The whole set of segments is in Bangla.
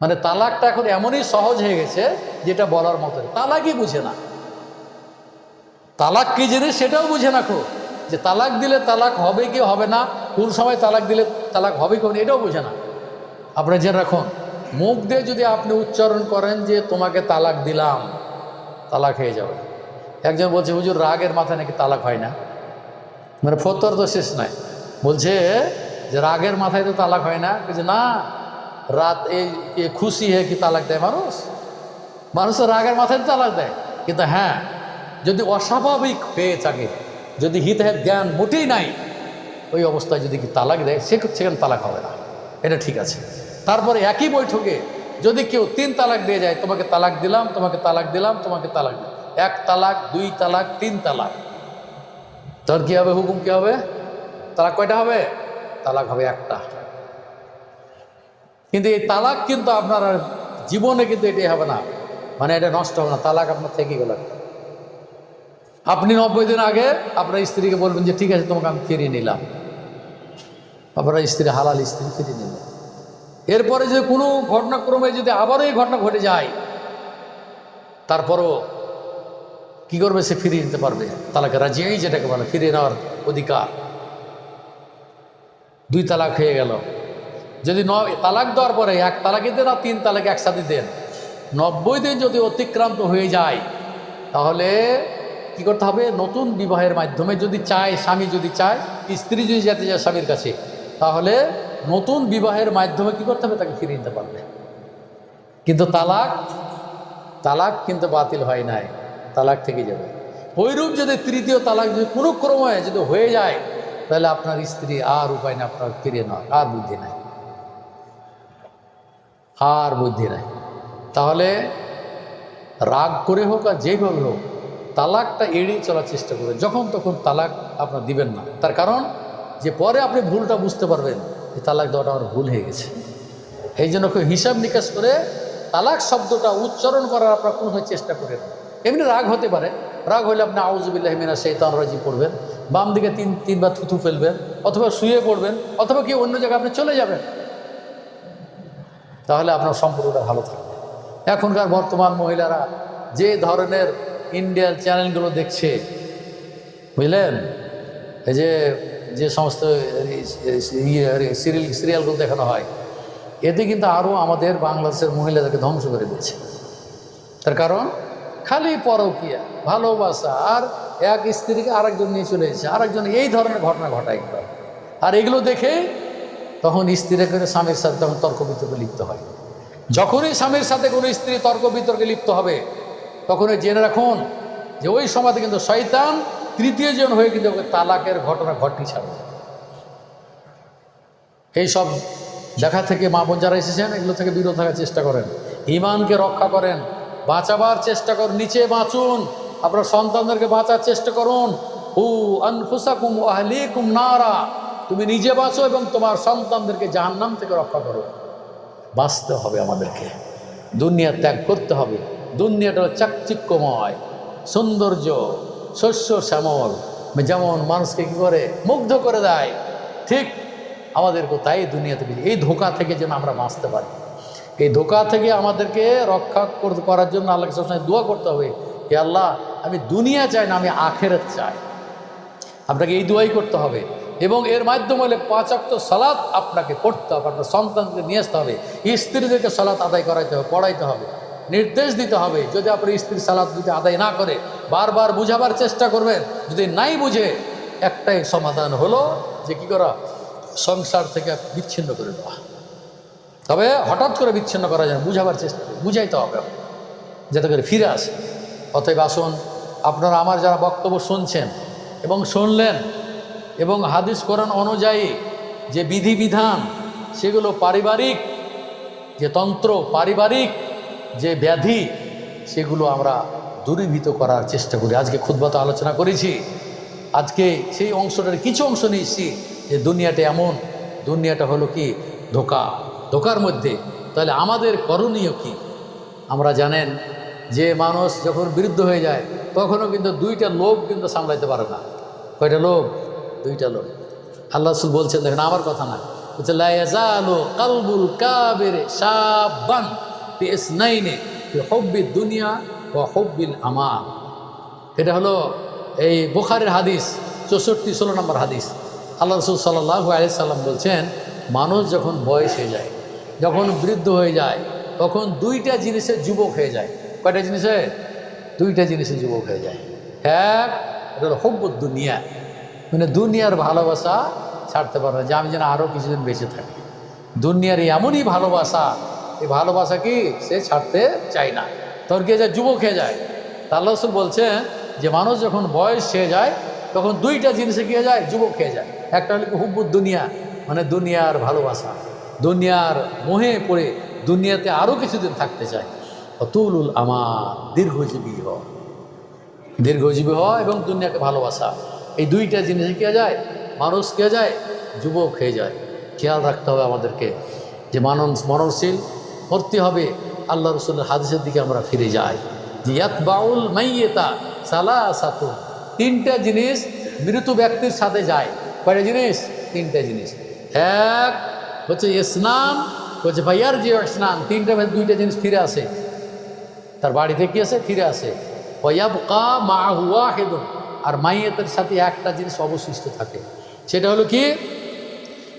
মানে তালাকটা এখন এমনই সহজ হয়ে গেছে যেটা বলার মতো তালাকই বুঝে না। তালাক কি জিনিস সেটাও বুঝে না খুব। যে তালাক দিলে তালাক হবে কি হবে না কোন সময় তালাক দিলে তালাক হবে কি হবে না, এটাও বুঝে না। আপনি জেনে রাখুন মুখ দিয়ে যদি আপনি উচ্চারণ করেন যে তোমাকে তালাক দিলাম তালাক হয়ে যাবে। একজন বলছে হুজুর রাগের মাথায় নাকি তালাক হয় না? মানে ফতর তো শেষ নাই। বলছে যে রাগের মাথায় তো তালাক হয় না। বলছে না রাত এই খুশি হয়ে কি তালাক দেয় মানুষ? মানুষ তো রাগের মাথায় তালাক দেয়। কিন্তু হ্যাঁ যদি অস্বাভাবিক হয়ে থাকে, যদি হিতের জ্ঞান মোটেই নাই, ওই অবস্থায় যদি কি তালাক দেয়, সে সেখানে তালাক হবে না। এটা ঠিক আছে। তারপরে একই বৈঠকে যদি কেউ তিন তালাক দিয়ে যায়, তোমাকে তালাক দিলাম, তোমাকে তালাক দিলাম, তোমাকে তালাক এক তালাক, দুই তালাক, তিন তালাক। তোর কী হবে? হুকুম কি হবে? তালাক কয়টা হবে? তালাক হবে একটা। কিন্তু এই তালাক কিন্তু আপনার জীবনে কিন্তু এটাই হবে না। মানে এটা নষ্ট হবে না, তালাক আপনার থেকে গেল। আপনি নব্বই দিন আগে আপনার স্ত্রীকে বলবেন যে, ঠিক আছে, তোমাকে আমি ফিরিয়ে নিলাম। আপনার স্ত্রী, হালাল স্ত্রী, ফিরিয়ে নিলেন এরপরে যে কোনো ঘটনাক্রমে যদি আবারও এই ঘটনা ঘটে যায়, তারপরও কি করবে? সে ফিরিয়ে নিতে পারবে। তালাকে রাজিয়াই যেটাকে বলে, ফিরিয়ে নেওয়ার অধিকার। দুই তালাক হয়ে গেল। যদি ন তালাক দেওয়ার পরে এক তালাকে দেন আর তিন তালাকে একসাথে দেন। নব্বই দিন যদি অতিক্রান্ত হয়ে যায়, তাহলে কি করতে হবে? নতুন বিবাহের মাধ্যমে যদি চায়, স্বামী যদি চায়, স্ত্রী যদি যেতে চায় স্বামীর কাছে, তাহলে নতুন বিবাহের মাধ্যমে কি করতে হবে? তাকে ফিরিয়ে নিতে পারবে। কিন্তু তালাক তালাক কিন্তু বাতিল হয় নাই। তালাক থেকে যাবে। ওইরূপ যদি তৃতীয় তালাক যদি কোনো ক্রমে যদি হয়ে যায়, তাহলে আপনার স্ত্রী আর উপায় না, আপনার ফিরিয়ে নেওয়ার, আর বুদ্ধি নাই। আর বুদ্ধি নাই। তাহলে রাগ করে হোক আর যেইভাবে হোক, তালাকটা এড়িয়ে চলার চেষ্টা করবেন। যখন তখন তালাক আপনার দিবেন না। তার কারণ যে পরে আপনি ভুলটা বুঝতে পারবেন যে তালাক দেওয়াটা আমার ভুল হয়ে গেছে। এই জন্য হিসাব নিকাশ করে তালাক শব্দটা উচ্চারণ করার আপনার কোনোভাবে চেষ্টা করেন এমনি রাগ হতে পারে। রাগ হলে আপনি আউজুবিল্লাহ মিনা সেইতান রাজি পড়বেন। বাম দিকে তিন, তিনবার থুথু ফেলবেন, অথবা শুয়ে পড়বেন, অথবা কি অন্য জায়গায় আপনি চলে যাবেন। তাহলে আপনার সম্পর্কটা ভালো থাকবে। এখনকার বর্তমান মহিলারা যে ধরনের ইন্ডিয়ান চ্যানেলগুলো দেখছে, বুঝলেন? এই যে যে সমস্ত সিরিয়াল, সিরিয়ালগুলো দেখানো হয়, এতে কিন্তু আরও আমাদের বাংলাদেশের মহিলাদেরকে ধ্বংস করে দিচ্ছে তার কারণ, খালি পরকিয়া, ভালোবাসা, আর এক স্ত্রীকে আরেকজন নিয়ে চলে এসেছে, আরেকজন এই ধরনের ঘটনা ঘটায় আর এগুলো দেখে তখন স্ত্রীরা করে স্বামীর সাথে তখন তর্ক বিতর্কে লিপ্ত হয়। যখনই স্বামীর সাথে কোনো স্ত্রী তর্ক বিতর্কে লিপ্ত হবে, তখনই জেনে রাখুন যে ওই সময়তে কিন্তু শয়তান তৃতীয় জন হয়ে কিন্তু তালাকের ঘটনা ঘটি ছাড়বে। এইসব দেখা থেকে মা বোন যারা এসেছেন, এগুলো থেকে বিরত থাকার চেষ্টা করেন। ইমানকে রক্ষা করেন, বাঁচাবার চেষ্টা করুন নিচে বাঁচুন, আপনার সন্তানদেরকে বাঁচার চেষ্টা করুন। হু আনফুসাকুম আহলিকুম নারা। তুমি নিজে বাঁচো এবং তোমার সন্তানদেরকে জাহান্নাম থেকে রক্ষা করো। বাঁচতে হবে আমাদেরকে। দুনিয়া ত্যাগ করতে হবে। দুনিয়াটা চাকচিক্যময়, সৌন্দর্য, শস্য শ্যামল। যেমন মানুষকে কী করে? মুগ্ধ করে দেয়। ঠিক আমাদেরকে তাই দুনিয়া থেকে, এই ধোকা থেকে যেন আমরা বাঁচতে পারি। এই ধোকা থেকে আমাদেরকে রক্ষা কর- করার জন্য আল্লাহকে সবসময় দোয়া করতে হবে। হে আল্লাহ, আমি দুনিয়া চাই না, আমি আখেরাত চাই। আপনাকে এই দোয়াই করতে হবে। এবং এর মাধ্যমে হলে পাঁচাক্ত সালাদ আপনাকে পড়তে হবে, আপনার সন্তানকে নিয়ে আসতে হবে। স্ত্রীদেরকে সালাত আদায় করাইতে হবে, পড়াইতে হবে। নির্দেশ দিতে হবে, যদি আপনার স্ত্রী সালাদ যদি আদায় না করে, বারবার বুঝাবার চেষ্টা করবেন, যদি নাই বুঝে, একটাই সমাধান হলো যে কি করা? সংসার থেকে বিচ্ছিন্ন করে দেওয়া। তবে হঠাৎ করে বিচ্ছিন্ন করা যায় বুঝাবার চেষ্টা বুঝাইতে হবে যাতে করে ফিরে আসে। অতএব আসুন, আপনারা আমার যারা বক্তব্য শুনছেন এবং শুনলেন এবং হাদিস কোরআন অনুযায়ী যে বিধিবিধান, সেগুলো পারিবারিক, যে তন্ত্র পারিবারিক, যে ব্যাধি, সেগুলো আমরা দূরীভূত করার চেষ্টা করি। আজকে ক্ষুদ্রত আলোচনা করেছি। আজকে সেই অংশটার কিছু অংশ নিয়েছি যে দুনিয়াটা এমন, দুনিয়াটা হলো কি? ধোকা। ধোকার মধ্যে। তাহলে আমাদের করণীয় কি? আমরা জানেন যে মানুষ যখন বিরুদ্ধ হয়ে যায়, তখনও কিন্তু দুইটা লোভ কিন্তু সামলাইতে পারে না। কয়টা লোভ? দুইটা লোক। আল্লাহ রসুল বলছেন, দেখেন, আমার কথা না বলছে, লা ইয়াজালু কালবুল কাবির শাবান ফি ইসনাইনি ফি হুব্বিদ দুনিয়া ওয়া হুব্বিল আমাল এটা হলো এই বুখারের হাদিস, চৌষট্টি, ষোলো নম্বর হাদিস। আল্লাহ রসুল সাল্লাহ আলি সাল্লাম বলছেন, মানুষ যখন বয়স হয়ে যায়, যখন বৃদ্ধ হয়ে যায়, তখন দুইটা জিনিসে যুবক হয়ে যায়। কয়টা জিনিসে? দুইটা জিনিসে যুবক হয়ে যায়। এক, এটা হলো হব্বত দুনিয়া। মানে দুনিয়ার ভালোবাসা ছাড়তে পারবে যে আমি যেন আরও কিছুদিন বেঁচে থাকি। দুনিয়ার এমনই ভালোবাসা, এই ভালোবাসা কি সে ছাড়তে চায় না। তখন কে যায়? যুবক হয়ে যায়। তা আল্লাহ রসুল বলছেন যে মানুষ যখন বয়স হয়ে যায়, তখন দুইটা জিনিসে হয়ে যায়? যুবক হয়ে যায়। একটা হলো কি হুব্বুদ দুনিয়া মানে দুনিয়ার ভালোবাসা। দুনিয়ার মোহে পড়ে দুনিয়াতে আরও কিছুদিন থাকতে চায়। অতুলুল আমার দীর্ঘজীবী হ। দীর্ঘজীবী হ এবং দুনিয়াকে ভালোবাসা। এই দুইটা জিনিসে কে যায়? মানুষ কে যায়? যুবক হয়ে যায়। খেয়াল রাখতে হবে আমাদেরকে যে মানুষ মরণশীল মরতে হবে। আল্লাহ রসুলের হাদিসের দিকে আমরা ফিরে যাই। যে ইয়াত বাউল মাইয়েতা সালা সাতু তিনটা জিনিস মৃত ব্যক্তির সাথে যায়। কয়টা জিনিস? তিনটা জিনিস। এক হচ্ছে স্নান হচ্ছে ভাইয়ার যে স্নান তিনটা দুইটা জিনিস ফিরে আসে। তার বাড়িতে কি আছে? ফিরে আসে। ওয়াবকা মা হুয়া হেদন আর মাইয়েতের সাথে একটা জিনিস অবশিষ্ট থাকে। সেটা হলো কি?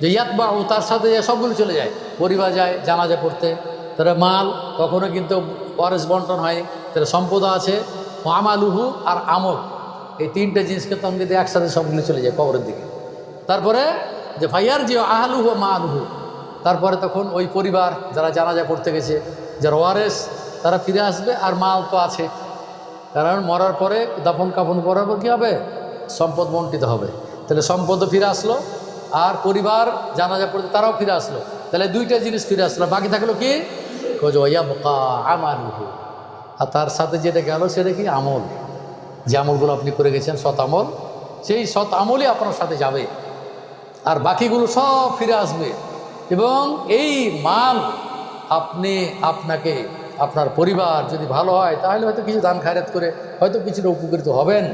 যে ইয়াতবা ও তার সাথে যে সবগুলো চলে যায়। পরিবার যায় জানাজা পড়তে তারা মাল, কখনো কিন্তু ওয়ারেস বন্টন হয় তারা সম্পদ আছে। আমালুহু আর আমল। এই তিনটে জিনিসকে তখন কিন্তু একসাথে সবগুলো চলে যায় কবরের দিকে। তারপরে যে ভাইয়ার যে আহালুহু মা আলুহু তারপরে তখন ওই পরিবার যারা জানাজা পড়তে গেছে, যারা ওয়ারেস, তারা ফিরে আসবে আর মাল তো আছে। কারণ মরার পরে দাফন কাফন করার পর কী হবে? সম্পদ বন্টিত হবে। তাহলে সম্পদও ফিরে আসলো, আর পরিবার জানাজা পড়তে তারাও ফিরে আসলো। তাহলে দুইটা জিনিস ফিরে আসলো বাকি থাকল কি? আমালুহু। আর তার সাথে যেটা গেল সেটা কি? আমল। যে আমলগুলো আপনি করে গেছেন, সৎ আমল, সেই সৎ আমলই আপনার সাথে যাবে। আর বাকিগুলো সব ফিরে আসবে। এবং এই মাল আপনি আপনাকে আপনার পরিবার যদি ভালো হয়, তাহলে হয়তো কিছু দান খায়রাত করে হয়তো কিছুটা উপকৃত হবেন।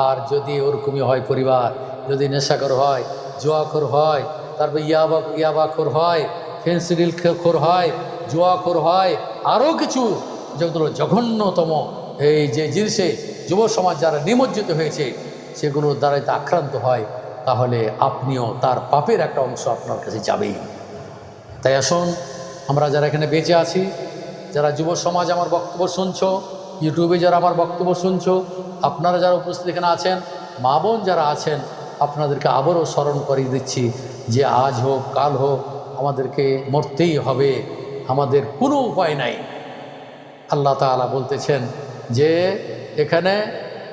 আর যদি ওরকমই হয় পরিবার, যদি নেশাকর হয়, জুয়াখোর হয়, তারপর ইয়াবা, ইয়াবাখোর হয় ফেন্সিডিল খোর হয়, জুয়াখোর হয়, আরও কিছু যেগুলো জঘন্যতম এই যে জিনিসে যুব সমাজ যারা নিমজ্জিত হয়েছে, সেগুলোর দ্বারাই আক্রান্ত হয়, তাহলে আপনিও তার পাপের একটা অংশ আপনার কাছে যাবেই। তাই আসুন, আমরা যারা এখানে বেঁচে আছি যারা যুব সমাজ আমার বক্তব্য শুনছো, ইউটিউবে যারা আমার বক্তব্য শুনছো, আপনারা যারা উপস্থিত এখানে আছেন, মা বোন যারা আছেন, আপনাদেরকে আবারও স্মরণ করিয়ে দিচ্ছি যে আজ হোক, কাল হোক, আমাদেরকে মরতেই হবে, আমাদের কোনো উপায় নাই। আল্লাহ তাআলা বলতেছেন যে, এখানে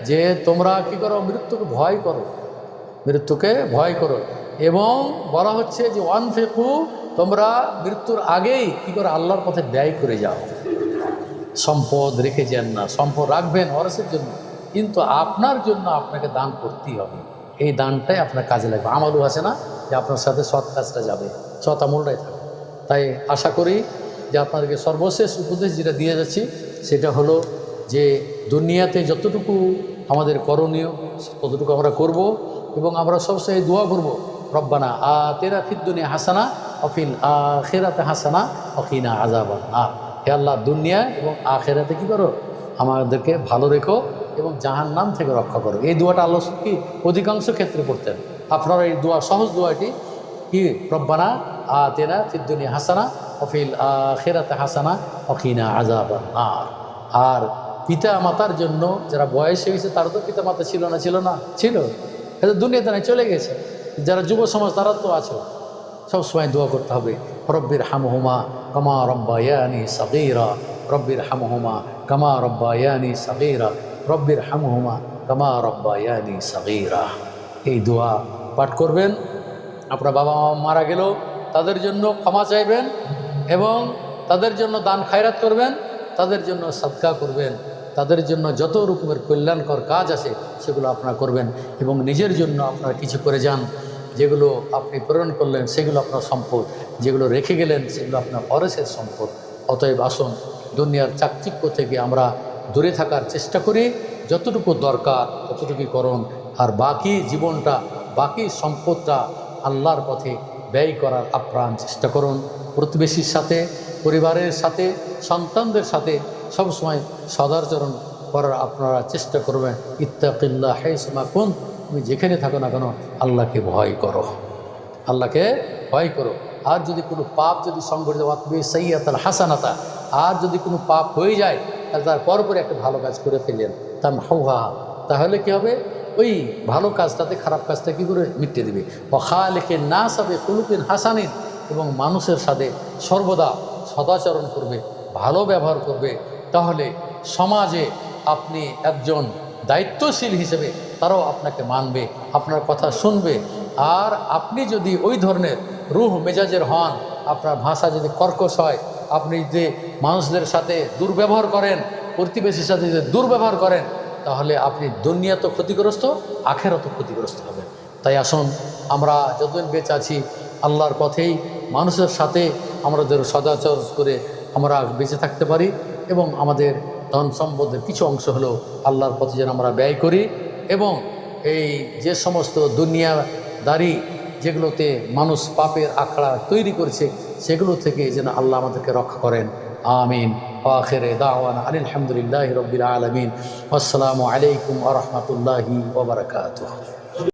যে তোমরা কি করো, মৃত্যুকে ভয় করো, মৃত্যুকে ভয় করো এবং বলা হচ্ছে যে ওয়ান ফেকু তোমরা মৃত্যুর আগেই কি করে আল্লাহর পথে ব্যয় করে যাও? সম্পদ রেখে যান না, সম্পদ রাখবেন ওরসের জন্য। কিন্তু আপনার জন্য আপনাকে দান করতেই হবে। এই দানটাই আপনার কাজে লাগবে। আমালু আছে না যে আপনার সাথে সৎ কাজটা যাবে, সৎ আমলটাই থাকবে। তাই আশা করি যে আপনাদেরকে সর্বশেষ উপদেশ যেটা দিয়ে যাচ্ছি, সেটা হলো যে দুনিয়াতে যতটুকু আমাদের করণীয়, ততটুকু আমরা করব এবং আমরা সবসময় দোয়া করব, রব্বানা আ তেরা ফিদ্দুনিয়া হাসানা অফিল আখেরাতে হাসানা অকিনা আজাবান আ হে আল্লাহ দুনিয়া এবং আখেরাতে কী করো? আমাদেরকে ভালো রেখো এবং জাহান নাম থেকে রক্ষা করো। এই দোয়াটা আল্লাহ কি? অধিকাংশ ক্ষেত্রে পড়তেন। আপনারা এই দোয়া, সহজ দোয়াটি কি? রব্বানা আ তেনা ফিদ্দুনিয়া হাসানা অফিল আখেরাতে হাসানা অকিনা আজাবান আর আর পিতা মাতার জন্য যারা বয়স হয়েছে, তারা তো পিতা মাতা ছিল না ছিল না, ছিল। দুনিয়াতে নাই, চলে গেছে। যারা যুব সমাজ তারা তো আছে। সবসময় দোয়া করতে হবে। রব্বির হামহুমা কামা রব্বায়ানি সাগীরা। রব্বির হামহুমা কামা রব্বায়ানি সাগীরা। রব্বির হামহুমা কামা রব্বায়ানি সাগীরা। এই দোয়া পাঠ করবেন। আপনার বাবা মা মারা গেল, তাদের জন্য ক্ষমা চাইবেন এবং তাদের জন্য দান খায়রাত করবেন, তাদের জন্য সৎকা করবেন, তাদের জন্য যত রকমের কল্যাণকর কাজ আছে সেগুলো আপনারা করবেন এবং নিজের জন্য আপনারা কিছু করে যান। যেগুলো আপনি প্রেরণ করলেন, সেগুলো আপনার সম্পদ। যেগুলো রেখে গেলেন, সেগুলো আপনার অরেসের সম্পদ। অতএব আসুন, দুনিয়ার চাকচিক্য থেকে আমরা দূরে থাকার চেষ্টা করি, যতটুকু দরকার ততটুকুই করুন। আর বাকি জীবনটা, বাকি সম্পদটা আল্লাহর পথে ব্যয় করার আপ্রাণ চেষ্টা করুন। প্রতিবেশীর সাথে, পরিবারের সাথে, সন্তানদের সাথে সবসময় সদাচরণ করার আপনারা চেষ্টা করবেন। ইত্তাকিল্লা হেসমা কোন তুমি যেখানে থাকো না কেন, আল্লাহকে ভয় করো। আল্লাহকে ভয় করো। আর যদি কোনো পাপ যদি সংঘটিত আত্মী সৈয়াতাল হাসানাতা। আর যদি কোনো পাপ হয়ে যায়, তাহলে তার পরপরে একটা ভালো কাজ করে ফেলেন তার হাউহা তাহলে কি হবে? ওই ভালো কাজটাতে, খারাপ কাজটা কী করে? মিটিয়ে দেবে। অখা লেখে না সাবে কুলুকিন হাসানিন। এবং মানুষের সাথে সর্বদা সদাচরণ করবে, ভালো ব্যবহার করবে। তাহলে সমাজে আপনি একজন দায়িত্বশীল হিসেবে তারাও আপনাকে মানবে, আপনার কথা শুনবে। আর আপনি যদি ওই ধরনের রুহ মেজাজের হন, আপনার ভাষা যদি কর্কশ হয়, আপনি যদি মানুষদের সাথে দুর্ব্যবহার করেন, প্রতিবেশীর সাথে যদি দুর্ব্যবহার করেন, তাহলে আপনি দুনিয়া তো ক্ষতিগ্রস্ত আখেরও তো ক্ষতিগ্রস্ত হবেন। তাই আসুন, আমরা যতদিন বেঁচে আছি, আল্লাহর পথেই মানুষের সাথে আমাদের সদাচর করে আমরা বেঁচে থাকতে পারি এবং আমাদের ধন সম্পদের কিছু অংশ হলেও আল্লাহর পথে যেন আমরা ব্যয় করি। এবং এই যে সমস্ত দুনিয়াদারি যেগুলোতে মানুষ পাপের আখড়া তৈরি করেছে, সেগুলো থেকে যেন আল্লাহ আমাদেরকে রক্ষা করেন। আমিন। আখেরে দাওয়ান আলহামদুলিল্লাহ রবিল আলমিন। আসসালামু আলাইকুম আ রহমতুল্লাহি ওবরাকাত